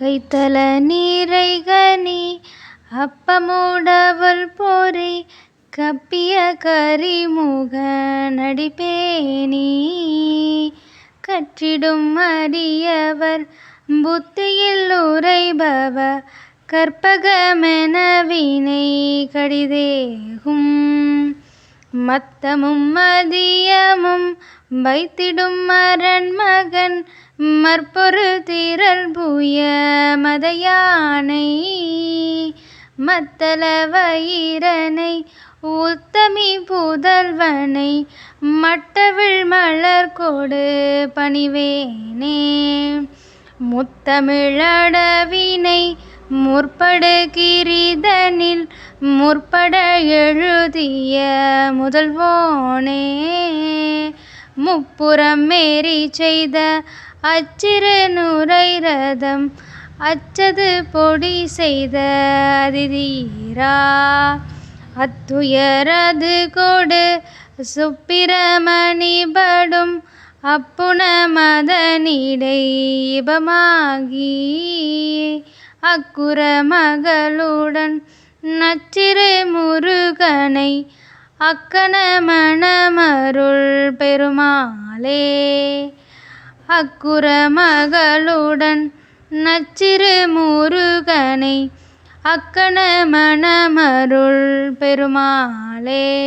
கைத்தல நீரைகனி அப்பமுடவல் பொறி கப்பிய கரிமுக நடிப்பேனி கற்றிடும் அறியவர் புத்தியில் உரைபவ கற்பகமென வினை கடிதேகும். மத்தமும் மதிய வைத்திடும் அரண்மகன் மற்பொரு திரள் புய மதயானை. மத்தள வயிரனை உத்தமி புதல்வனை மட்டவிழ் மலர் கொடு பணிவேனே. முத்தமிழடவினை முற்படு கிரிதனில் முற்பட எழுதிய முதல்வோனே. முப்புறமேறி செய்த அச்சிறு நுரை ரதம் அச்சது பொடி செய்த அதிதீரா. அத்துயரது கொடு சுப்பிரமணிபடும் அப்புன மதனிடை இபமாகி. அக்குற மகளுடன் நச்சிறு முருகனை அக்கன மணமருள் பெருமாளே. அக்குற மகளுடன் நச்சிறு முருகனை அக்கன மணமருள் பெருமாளே.